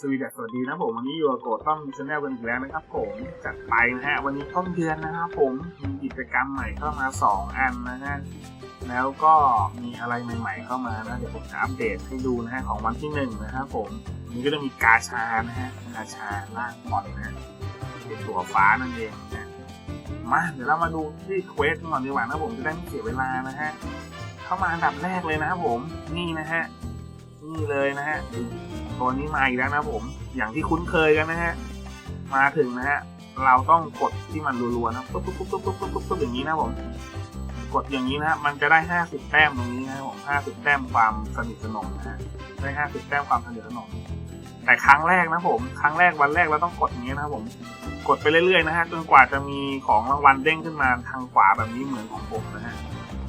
สวีดัสสวัสดีนะผมวันนี้อยู่กับโกต้อมชาแนลกันอีกแล้วนะครับผมจัดไปนะฮะวันนี้ต้นเดือนนะครับผมมีกิจกรรมใหม่เข้ามา 2 อันนะฮะแล้วก็มีอะไรใหม่ ๆ เข้ามานะเดี๋ยวผมจะอัปเดตให้ดูนะฮะของวันที่หนึ่งนะครับผมนี้ก็จะมีกาชานะฮะกาชาล่างบอลนะฮะเป็นตัวฟ้านั่นเองนะฮะมาเดี๋ยวเรามาดูที่เควสก่อนดีกว่านะผมจะได้ไม่เสียเวลานะฮะเข้ามาอันดับแรกเลยนะครับผมนี่นะฮะ นี่เลยนะฮะตัวนี้มาอีกแล้วนะผม อย่างที่คุ้นเคยกันนะฮะ มาถึงนะฮะ เราต้องกดที่มันรัวๆนะปุ๊บปุ๊บปุ๊บปุ๊บปุ๊บปุ๊บปุ๊บอย่างนี้นะผม กดอย่างนี้นะฮะมันจะได้ห้าสิบแต้มตรงนี้นะผมห้าสิบแต้มความสนิทสนมนะฮะ ได้ห้าสิบแต้มความสนิทสนม แต่ครั้งแรกนะผม ครั้งแรกวันแรกเราต้องกดอย่างนี้นะครับผม กดไปเรื่อยๆนะฮะ จนกว่าจะมีของรางวัลเด้งขึ้นมาทางขวาแบบนี้เหมือนของผมนะฮะ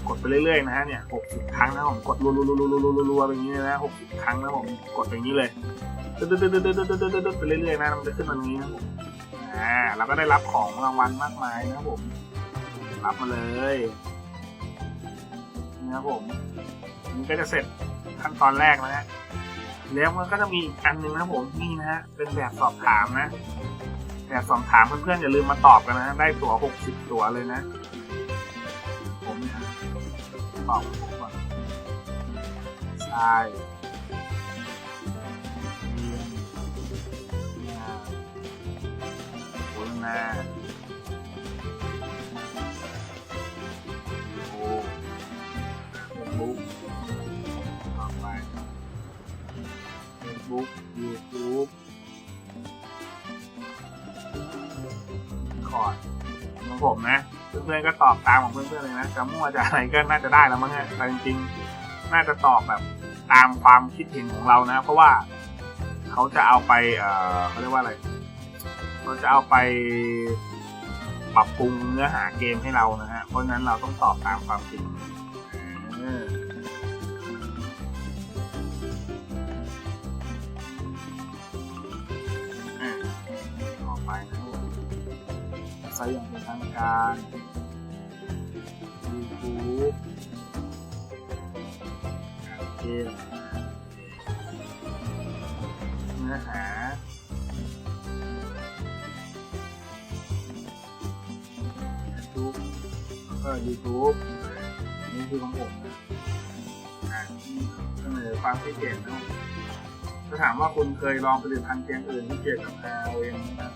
กดไปเรื่อยๆนะฮะเนี่ยหกสิบครั้งนะผมกดรัวๆๆๆๆๆๆแบบนี้นะหกสิบครั้งนะผมกดอย่างนี้เลยตึ๊ดๆๆๆๆๆไปเรื่อยๆนะมันจะขึ้นมาตรงนี้นะผมอ่าเราก็ได้รับของรางวัลมากมายนะผมรับมาเลยนี่นะครับผมนี่ก็จะเสร็จขั้นตอนแรกนะฮะแล้วมันก็จะมีอีกอันหนึ่งนะผมนี่นะฮะเป็นแบบสอบถามนะแบบสอบถามเพื่อนๆอย่าลืมมาตอบกันนะได้ตั๋วหกสิบตั๋วเลยนะ ตอบผมก่อนใช่เรียนงานโฆษณา พื่อนๆก็ตอบตามของเพื่อนๆเลยนะจะมั่วจะอะไรก็น่าจะได้แล้วมั้งฮะแต่จริงๆน่าจะตอบแบบตามความคิดเห็นของเรานะ เพราะว่าเขาจะเอาไปเออเขาเรียกว่าอะไรเขาจะเอาไปปรับปรุงเนื้อหาเกมให้เรานะฮะเพราะนั้นเราต้องตอบตามความจริงเอออะต่อไปนะครับไซต์อย่างเป็นทางการ เกมเนื้อหา YouTube แล้วก็ YouTube นี่คือของผมนะอ่าเสนอความคิดเห็นนะถ้าถามว่าคุณเคยลองผลิตภัณฑ์เกมอื่นที่เกี่ยวกับ ROM นะ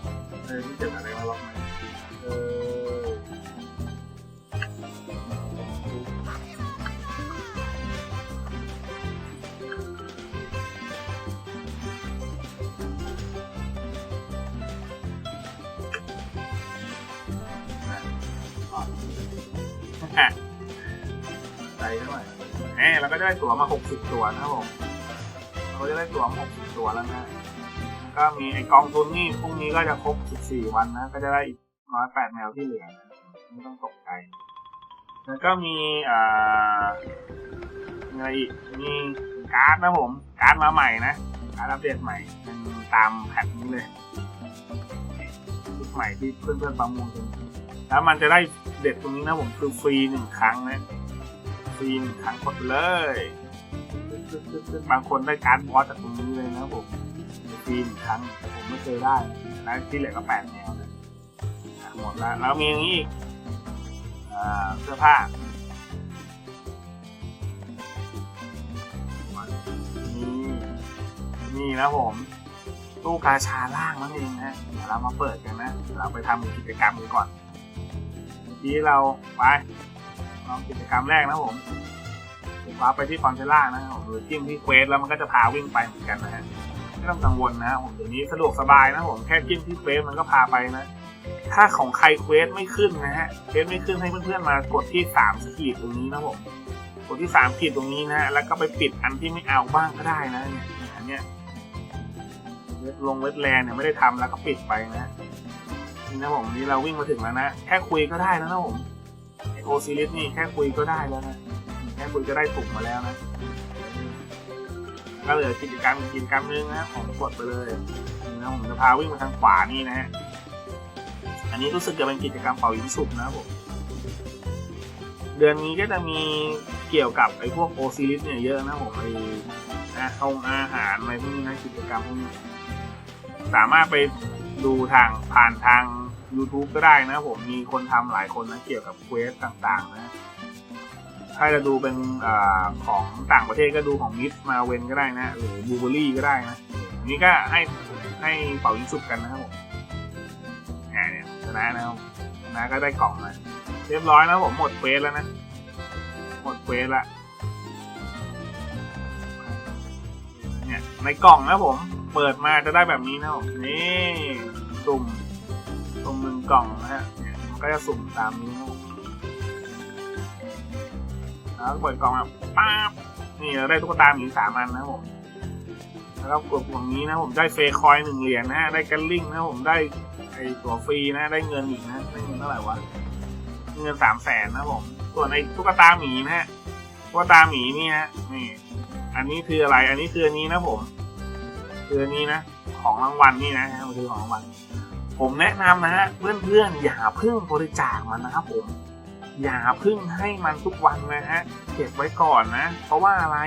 เคยที่เกี่ยวกับอะไรมาลองไหมเออ ใจเท่าไหร่แหมเราก็ได้ตั๋วมา 60 ตัวนะครับผมเราจะได้ตั๋วมา60 ตัวแล้วนะก็มีไอกองทุนนี่พรุ่งนี้ก็จะครบ 14 วันนะ ก็จะได้อีกร้อยแปดแมวที่เหลือนะไม่ต้องตกใจ แล้วก็มีอ่าอะไรอีกมีการ์ดนะผมการ์ดมาใหม่นะการ์ดอัปเดตใหม่เป็นตามแพทนี้เลยชุดใหม่ที่เพื่อนๆประมูลกันแล้วมันจะได้เด็ดตรงนี้นะผมคือฟรีหนึ่งครั้งนะ ฟรีนึ่งครั้งกดเลย บางคนได้การบอสจากตรงนี้เลยนะผมฟรีนึ่งครั้งผมไม่เคยได้นะที่เหลือก็แปดแนวหมดแล้วแล้วมีอย่างนี้เสื้อผ้านี่นี่นะผมตู้กาชาล่างนั่นเองนะเดี๋ยวเรามาเปิดกันนะ เราไปทำกิจกรรมกันก่อนเมื่อกี้เราไป ลองกิจกรรมแรกนะผมว้าไปที่คอนเทล่านะครับหรือจิ้มที่เควสแล้วมันก็จะพาวิ่งไปเหมือนกันนะฮะไม่ต้องกังวลนะผมเดี๋ยวนี้สะดวกสบายนะผมแค่จิ้มที่เควสมันก็พาไปนะ ถ้าของใครเควสไม่ขึ้นนะฮะเควสไม่ขึ้นให้เพื่อนๆมากดที่สามขีดตรงนี้นะผมกดที่สามขีดตรงนี้นะฮะแล้วก็ไปปิดอันที่ไม่เอาบ้างก็ได้นะเนี่ยอันเนี้ยเวทลงเวทแลนเนี่ยไม่ได้ทำแล้วก็ปิดไปนะนี่นะผมนี่เราวิ่งมาถึงแล้วนะแค่คุยก็ได้แล้วนะผม โอซิลิสนี่แค่คุยก็ได้แล้วนะแค่คุยก็ได้ถุงมาแล้วนะก็เหลือกิจกรรมอีกกิจกรรมนึงนะผมกดไปเลยนะผมจะพาวิ่งมาทางขวานี่นะฮะอันนี้รู้สึกจะเป็นกิจกรรมเป่ายิงสุกนะผมเดือนนี้ก็จะมีเกี่ยวกับไอ้พวกโอซิลิสเนี่ยเยอะนะผมไอ้นะห้องอาหารอะไรพวกนี้นะกิจกรรมพวกนี้สามารถไปดูทางผ่านทาง YouTube ก็ได้นะผมมีคนทำหลายคนนะเกี่ยวกับเควสต่างๆนะถ้าจะดูเป็นอของต่างประเทศก็ดูของมิสมาเวนก็ได้นะ หรือบูเบอรี่ก็ได้นะ นี่ก็ให้ให้เป่ายิงสุกกันนะครับผมเนี่ยเนี่ยชนะนะครับชนะก็ได้กล่องมาเรียบร้อยนะผมหมดเควสแล้วนะ หมดเควสละเนี่ยในกล่องนะผม เปิดมาจะได้แบบนี้นะผมนี่สุ่ม สุ่มหนึ่งกล่องนะฮะเนี่ยมันก็จะสุ่มตามนี้นะผมแล้วเปิดกล่องมาป๊าบนี่เราได้ตุ๊กตาหมีสามอันนะผมแล้วก็กดปุ่มนี้นะผมได้เฟย์คอยหนึ่งเหรียญนะฮะได้กันลิงนะผมได้ไอตัวฟรีนะได้เงินอีกนะได้เงินเท่าไหร่วะเงินสามแสนนะผมส่วนไอตุ๊กตาหมีนะฮะตุ๊กตาหมีนี่ฮะนี่ อันนี้คืออะไรอันนี้คืออันนี้นะผมคืออันนี้นะของรางวัลนี่นะมันคือของรางวัล ผมแนะนำนะฮะเพื่อนๆอย่าเพิ่งบริจาคมันนะครับผม อย่าเพิ่งให้มันทุกวันนะฮะเก็บไว้ก่อนนะ เพราะว่าอะไร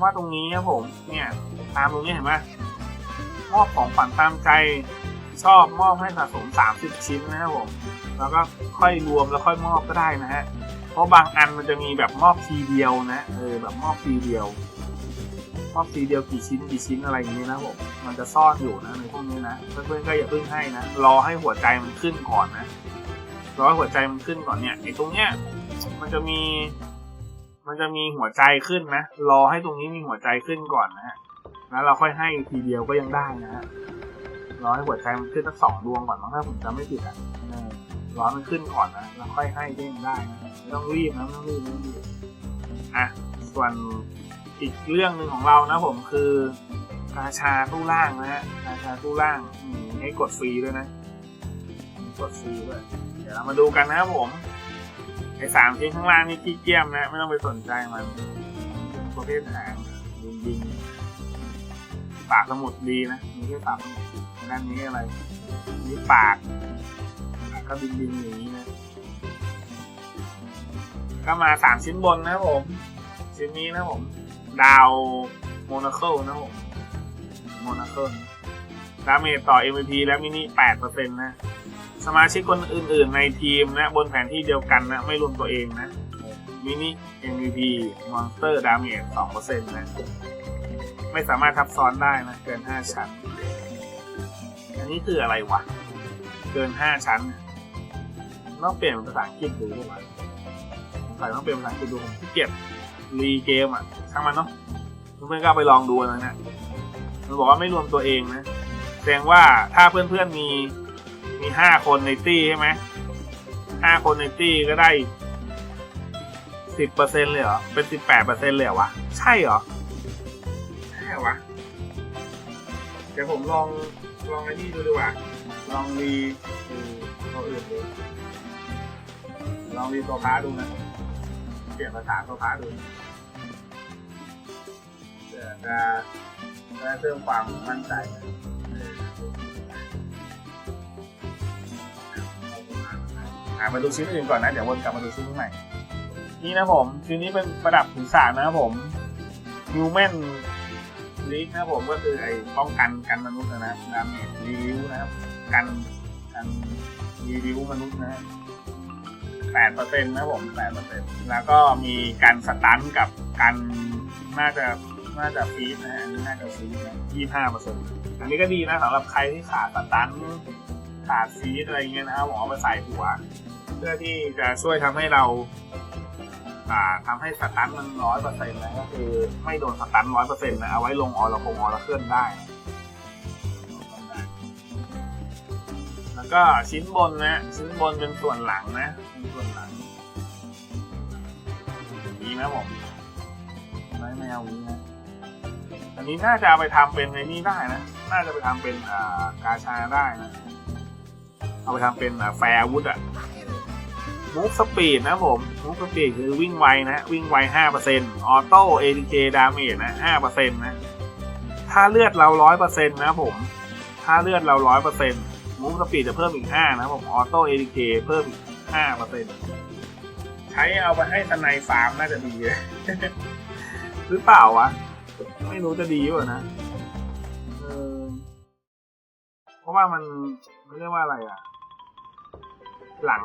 ว่าตรงนี้ครับผมเนี่ยตามตรงนี้เห็นไหมมอบของขวัญตามใจชอบมอบให้สะสม 30 ชิ้นนะครับผมแล้วก็ค่อยรวมแล้วค่อยมอบก็ได้นะฮะเพราะบางอันมันจะมีแบบมอบทีเดียวนะเออแบบมอบทีเดียว มอบทีเดียวกี่ชิ้นกี่ชิ้นอะไรอย่างนี้นะผมมันจะซ่อนอยู่นะในพวกนี้นะเพื่อนๆก็อย่าเพิ่งให้นะรอให้หัวใจมันขึ้นก่อนนะรอให้หัวใจมันขึ้นก่อนเนี่ยไอ้ตรงเนี้ยมันจะมี มันจะมีหัวใจขึ้นนะรอให้ตรงนี้มีหัวใจขึ้นก่อนนะฮะแล้วเราค่อยให้ทีเดียวก็ยังได้นะฮะรอให้หัวใจมันขึ้นสักสองดวงก่อนมั้งถ้าผมจำไม่ผิดอะเออรอมันขึ้นก่อนนะแล้วค่อยให้ก็ยังได้นะไม่ต้องรีบนะไม่ต้องรีบไม่ต้องรีบ อะส่วนอีกเรื่องหนึ่งของเรานะผมคือกาชาตู้ล่างนะฮะกาชาตู้ล่างให้กดฟรีด้วยนะกดฟรีด้วยเดี๋ยวเรามาดูกันนะครับผมไอ้สามชิ้นข้างล่างนี่ขี้เกียจนะไม่ต้องไปสนใจมันประเภทหางยิงยิงปากสมุดดีนะมีแค่ปากสมุดด้านนี้อะไรนี่ปากปากก็บินบินอย่างนี้นะ ก็มาสามชิ้นบนนะครับผม ชิ้นนี้นะผม ดาวโมนาเคิลนะผมโมนาเคิลดาเมจต่อ MVP และมินิ8%นะ สมาชิกคนอื่นๆในทีมนะบนแผนที่เดียวกันนะ ไม่รวมตัวเองนะมินิ MVP Monster Damage 2%นะ ไม่สามารถทับซ้อนได้นะ เกิน 5 ชั้น อันนี้คืออะไรวะ เกิน 5 ชั้นต้องเปลี่ยนภาษาอังกฤษดูด้วยส งสัยต้องเปลี่ยนภาษาอังกฤษดูผมขี้เกียจรีเกมอะช่างมันเนาะเพื่อนๆก็เอาไปลองดูนะเนี่ยมันบอกว่าไม่รวมตัวเองนะ แสดงว่าถ้าเพื่อนๆมีมีห้าคนในตี้ใช่ไหมห้าคนในตี้ก็ได้สิบเปอร์เซ็นเลยเหรอ เป็นสิบแปดเปอร์เซ็นเลยเหรอวะ ใช่เหรอ ใช่หวะ เดี๋ยวผมลองลองไอ้นี่ดูดีกว่า ลองรีดูตัวอื่นดูลองรีตัวพาดูนะ เสียภาษาตัวพระดูเพื่อจะจะเพิ่มความมั่นใจหามาดูชิ้นอื่นก่อนนะ เดี๋ยววนกลับมาดูชิ้นใหม่ นี่นะผม ชิ้นนี้เป็นประดับถึงสามนะครับผมฮิวแมนลิกนะผมก็คือไอ้ป้องกันกันมนุษย์นะดามเมจรีวิวนะครับ กันกันรีวิวมนุษย์นะ แปดเปอร์เซ็นต์นะผมแปดเปอร์เซ็นต์แล้วก็มีการสตันกับการน่าจะน่าจะฟีดนะฮะน่าจะฟีดยี่ห้าเปอร์เซ็นต์อันนี้ก็ดีนะสำหรับใครที่ขาดสตันขาดฟีดอะไรเงี้ยนะครับผมเอาไปใส่หัว เพื่อที่จะช่วยทำให้เราทำให้สตันมันร้อยเปอร์เซ็นต์นะก็คือไม่โดนสตันร้อยเปอร์เซ็นต์นะเอาไว้ลงออละคงออละเคลื่อนได้ แล้วก็ชิ้นบนนะชิ้นบนเป็นส่วนหลังนะ นะผมไม่ไม่เอานี้นะอันนี้น่าจะเอาไปทำเป็นในนี่ได้นะ น่าจะไปทำเป็นอ่ากาชาได้นะ เอาไปทำเป็นแฟร์วุธอะมูฟสปีดนะผมมูฟสปีดคือวิ่งไวนะวิ่งไวห้าเปอร์เซ็นต์ออโต้เอทีเคดาเมจนะห้าเปอร์เซ็นต์นะ ถ้าเลือดเราร้อยเปอร์เซ็นต์นะผม ถ้าเลือดเราร้อยเปอร์เซ็นต์มูฟสปีดจะเพิ่มอีกห้านะผมออโต้เอทีเคเพิ่มอีกห้าเปอร์เซ็นต์ ใช้เอาไปให้ทนายฟาร์มน่าจะดีเลยหรือเปล่าวะ ไม่รู้จะดีป่ะนะเพราะว่ามันไม่เรียกว่าอะไรอะหลัง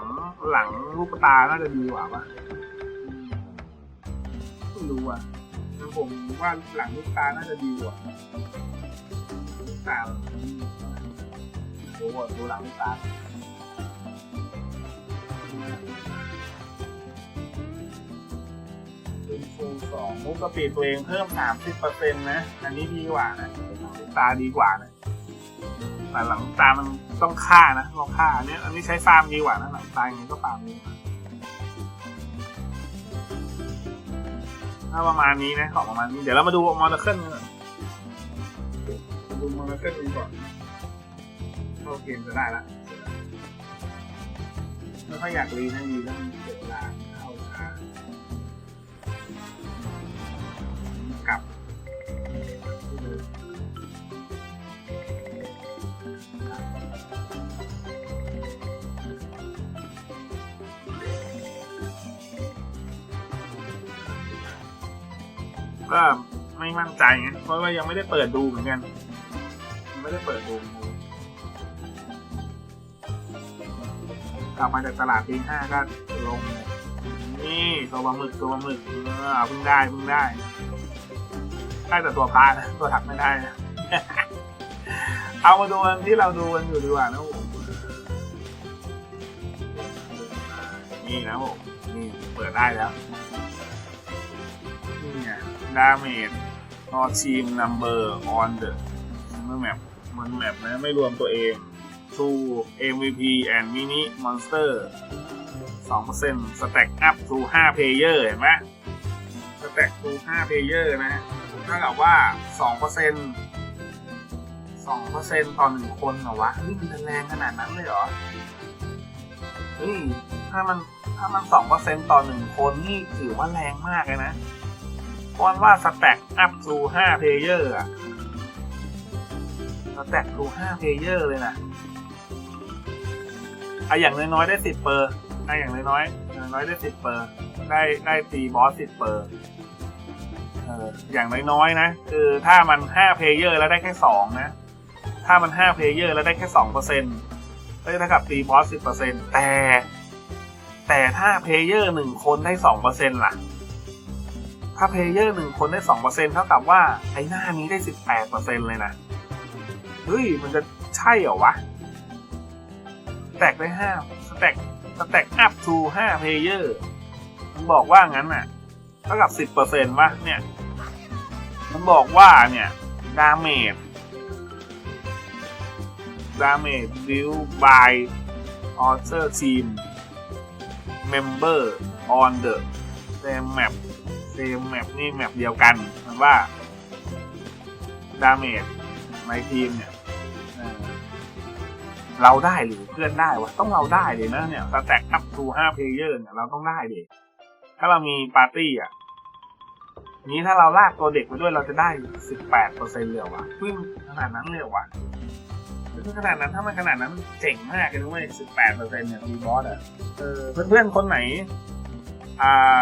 หลังลูกตาน่าจะดีกว่าปะไม่รู้อะผมว่าหลังลูกตาน่าจะดีกว่าตาดูก่อนดูหลังลูกตา สองมุกกะปิตัวเองเพิ่มสามสิบเปอร์เซ็นต์นะ อันนี้ดีกว่านะหลังลูกตาดีกว่านะแต่หลังตามันต้องฆ่านะต้องฆ่าอันนี้อันนี้ใช้ฟาร์มดีกว่านะหลังตาอย่างนี้ก็ฟาร์มดีกว่าถ้าประมาณนี้นะของประมาณนี้เดี๋ยวเรามาดูมอร์เคิลกันก่อนดูมอร์เคิลกันก่อนเข้าเกมจะได้ละไม่ค่อยอยากรีนะรีแล้วมันเสีเวลา ก็ไม่มั่นใจไงเพราะว่ายังไม่ได้เปิดดูเหมือนกันยังไม่ได้เปิดดูกลับมาจากตลาดปีห้าก็ลง นี่ตัวปลาหมึกตัวปลาหมึกเออเพิ่งได้เพิ่งได้ ได้แต่ตัวปลานะตัวถักไม่ได้นะเอามาดูอันที่เราดูกันอยู่ดีกว่านะผมนี่นะผมนี่เปิดได้แล้วนี่ไง damage or team number on the มันแมปมันแมปนะไม่รวมตัวเอง to MVP and mini monster 2% stack up to 5 player เห็นไหม stack to 5 player นะ ท่ากับว่า2% 2%ต่อหนึ่งคนเหรอวะนี่มันจะแรงขนาดนั้นเลยเหรอเฮ้ยถ้ามันถ้ามัน2%ต่อหนึ่งคนนี่ถือว่าแรงมากเลยนะเพราะว่าสแต็กอัพทู5เพลเยอร์อะสแต็กทู5เพลเยอร์เลยนะอะอย่างน้อยๆได้10เปอร์อะอย่างน้อยๆอย่างน้อยๆได้10เปอร์ได้ได้ตีบอส10เปอร์ อย่างน้อยๆนะคือถ้ามัน5เพลเยอร์แล้วได้แค่2นะถ้ามัน5เพลเยอร์แล้วได้แค่2เปอร์เซ็นต์ก็จะเท่ากับตีบอส10เปอร์เซ็นต์แต่ แต่ถ้าเพลเยอร์หนึ่งคนได้2เปอร์เซ็นต์ล่ะ ถ้าเพลเยอร์หนึ่งคนได้สองเปอร์เซ็นเท่ากับว่าไอ้หน้านี้ได้สิบแปดเปอร์เซ็นเลยนะเฮ้ยมันจะใช่เหรอวะแตกได้ห้าสแต็กสแต็กอัพทูห้าเพลเยอร์มันบอกว่างั้นน่ะเท่ากับสิบเปอร์เซ็นต์วะเนี่ย มันบอกว่าเนี่ยดาเมจดาเมจดิวบายออเ r อร์ทีมเมมเบอร์ on the same map เซมแมปนี่แมปเดียวกันมันว่าดาเมจในทีมเนี่ยเราได้หรือเพื่อนได้วะต้องเราได้เลยนะเนี่ยสแต็กอัพทูห้าเพลเยอร์เนี่ยเราต้องได้ดิถ้าเรามีปาร์ตี้อะ นี้ถ้าเราลากตัวเด็กไปด้วยเราจะได้สิบแปดเปอร์เซ็นต์เลยเหรอวะวิ่งขนาดนั้นเลยวะถ้าขนาดนั้นถ้ามันขนาดนั้นเจ๋งมากเลยนะเว้ยสิบแปดเปอร์เซ็นต์เนี่ยทีบอสอะเออเพื่อนๆคนไหนอ่า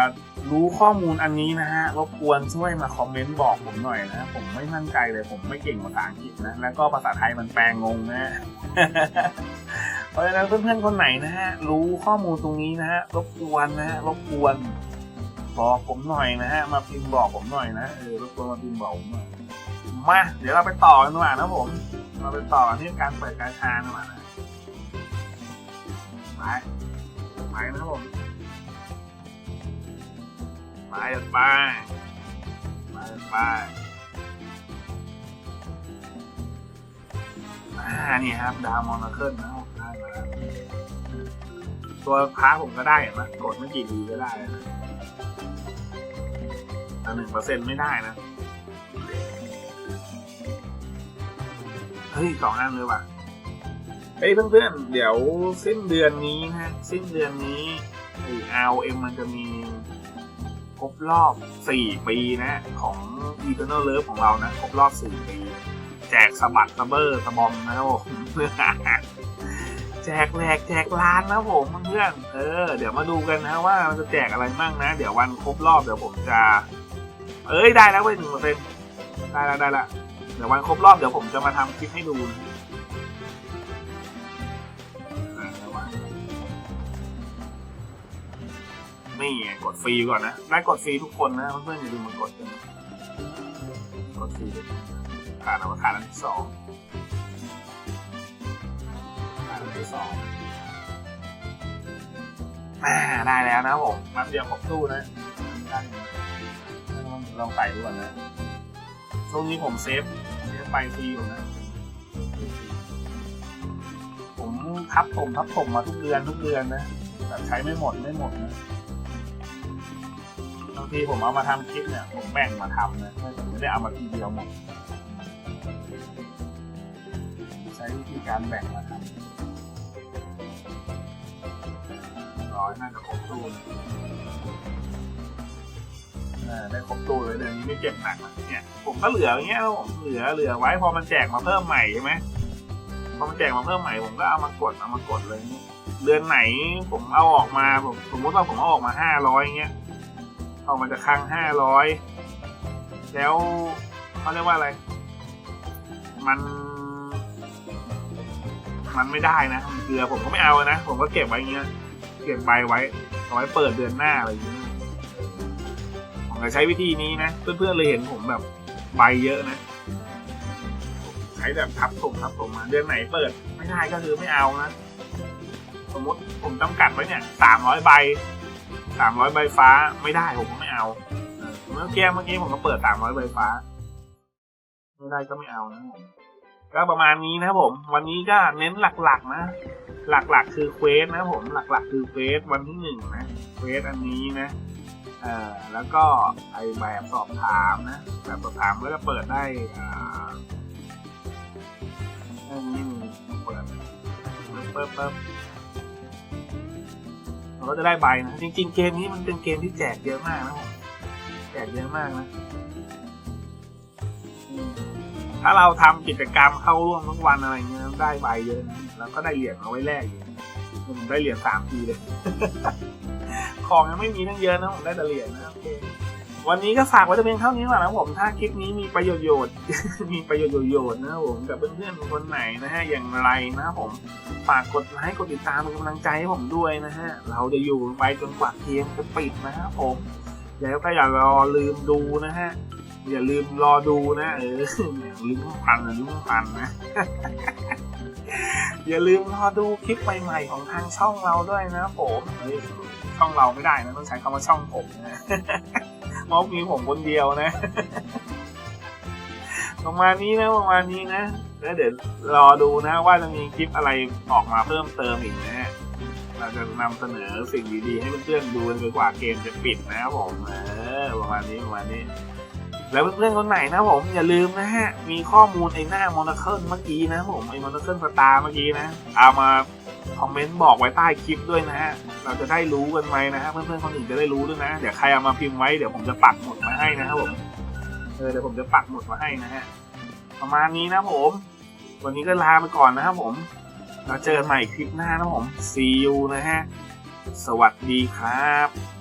รู้ข้อมูลอันนี้นะฮะรบกวนช่วยมาคอมเมนต์บอกผมหน่อยนะ ผมไม่มั่นใจเลยผมไม่เก่งภาษาอังกฤษนะ แล้วก็ภาษาไทยมันแปลงงนะ เพราะฉะนั้นเพื่อนๆคนไหนนะฮะรู้ข้อมูลตรงนี้นะฮะรบกวนนะฮะรบกวน บอกผมหน่อยนะฮะ มาพิมพ์บอกผมหน่อยนะเออรบกวนมาพิมพ์บอกผมหน่อยมา เดี๋ยวเราไปต่อกันดีกว่านะผม เราไปต่อที่การเปิดการชาดีกว่านะไปไปนะครับผมไปไปไปไปอ่านี่ครับ ดาวมอนเคิลนะครับได้มาตัวพาผมก็ได้เห็นไหมกดไม่กี่ทีก็ได้นะ แต่หนึ่งเปอร์เซ็นต์ไม่ได้นะ เฮ้ยสองอันเลยว่ะเฮ้ยเพื่อนๆ เดี๋ยวสิ้นเดือนนี้นะ สิ้นเดือนนี้ไอ้ ROM มันจะมีครบรอบ 4 ปีนะ ของ Eternal Love ของเรานะ ครบรอบ 4 ปี แจกสะบัดสะเบอร์สะบอมนะครับผมแจกแหลกแจกล้านนะผมเพื่อนเออ เดี๋ยวมาดูกันนะว่ามันจะแจกอะไรมั่งนะ เดี๋ยววันครบรอบเดี๋ยวผมจะ เอ้ยได้แล้วเว้ยหนึ่งเปอร์เซ็นต์ได้แล้วได้ละเดี๋ยววันครบรอบเดี๋ยวผมจะมาทำคลิปให้ดูนี่กดฟรีก่อนนะ ได้กดฟรีทุกคนนะเพื่อนๆอย่าลืมมากดกันกดฟรีผ่านอวกาศอันที่สองผ่านอันที่สองมาได้แล้วนะผมมาเตรียวผมสู้นะ ลองใส่ดูก่อนนะช่วงนี้ผมเซฟเซฟไปฟรีอยู่นะ ผมทับผมทับผมมาทุกเดือนทุกเดือนนะแต่ใช้ไม่หมดไม่หมดนะบางทีผมเอามาทำคลิปเนี่ย ผมแบ่งมาทำนะไม่ได้เอามาทีเดียวหมดใช้วิธีการแบ่งมาทำร้อยน่าจะครบตู้ ได้ครบตู้เลยเดือนนี้ไม่เจ็บหนักนะเนี่ยผมก็เหลืออย่างเงี้ยผมเหลือเหลือไว้พอมันแจกมาเพิ่มใหม่ใช่ไหมพอมันแจกมาเพิ่มใหม่ผมก็เอามากดเอามากดเลยเดือนไหนผมเอาออกมาผมสมมติว่าผมเอาออกมาห้าร้อยเงี้ยเอามาจากคลังห้าร้อยแล้วเขาเรียกว่าอะไร มัน มันไม่ได้นะมันเกลือผมก็ไม่เอานะ ผมก็เก็บไว้อย่างเงี้ย เก็บใบไว้เอาไว้เปิดเดือนหน้าอะไรอย่างเงี้ย ใช้วิธีนี้นะ เพื่อนๆเลยเห็นผมแบบใบเยอะนะ ใช้แบบทับถมทับถมมาเดือนไหนเปิด ไม่ได้ก็คือไม่เอานะสมมติผมจำกัดไว้เนี่ยสามร้อยใบสามร้อยใบฟ้าไม่ได้ผมก็ไม่เอาเมื่อกี้เมื่อกี้ผมก็เปิดสามร้อยใบฟ้า ไม่ได้ก็ไม่เอานะผมก็ประมาณนี้นะผม วันนี้ก็เน้นหลักๆนะ หลักๆ คือเควสนะผมหลักๆ คือเควสวันที่หนึ่งนะเควสอันนี้นะ เอ่อแล้วก็ไอแบบสอบถามนะแบบสอบถามก็จะเปิดได้อ่าอันนี้มีเปิดเปิดเปิดเราก็จะได้ใบนะจริง ๆ เกมนี้มันเป็นเกมที่แจกเยอะมากนะแจกเยอะมากนะถ้าเราทำกิจกรรมเข้าร่วมทุกวันอะไรเงี้ยได้ใบเยอะนะแล้วก็ได้เหรียญเอาไว้แลกอยู่ผมได้เหรียญสามทีเลย ของยังไม่มีทั้งเยอะนะผมได้แต่เหรียญนะโอเควันนี้ก็ฝากไว้แต่เพียงเท่านี้ก่อนนะผมถ้าคลิปนี้มีประโยชน์ มีประโยชน์ยชนนะครับผมกับเพื่อนๆคนไหนนะฮะอย่างไรนะครับผมฝากกดไลค์กดติดตามเป็นกำลังใจให้ผมด้วยนะฮะเราจะอยู่ไปจนกว่าเกมจะปิดนะครับผมแล้วก็อย่ารอลืมดูนะฮะอย่าลืมรอดูนะเออลืมพันลืมพันนะอย่าลืมรอดูคลิปใหม่ๆของทางช่องเราด้วยนะผมเช่องเราไม่ได้นะต้องใช้คำว่าช่องผมนะเพราะมีผมคนเดียวนะ ประมาณนี้นะประมาณนี้นะแล้วเดี๋ยวรอดูนะว่าจะมีคลิปอะไรออกมาเพิ่มเติมอีกนะ เราจะนำเสนอสิ่งดีๆให้เพื่อนๆดูจนกว่าเกมจะปิดนะครับผมเออประมาณนี้ประมาณนี้ แล้วเพื่อนๆคนไหนนะผมอย่าลืมนะฮะ มีข้อมูลไอ้หน้าโมนาเคิลเมื่อกี้นะผมไอ้โมนาเคิลสตาร์เมื่อกี้นะ เอามา คอมเมนต์บอกไว้ใต้คลิปด้วยนะฮะ เราจะได้รู้กันไหมนะฮะ เพื่อนๆคนอื่นจะได้รู้ด้วยนะ เดี๋ยวใครเอามาพิมพ์ไว้เดี๋ยวผมจะปักหมุดมาให้นะครับผม เออเดี๋ยวผมจะปักหมุดมาให้นะฮะ ประมาณนี้นะผม วันนี้ก็ลาไปก่อนนะครับผม เราเจอกันใหม่คลิปหน้านะผม see you นะฮะ สวัสดีครับ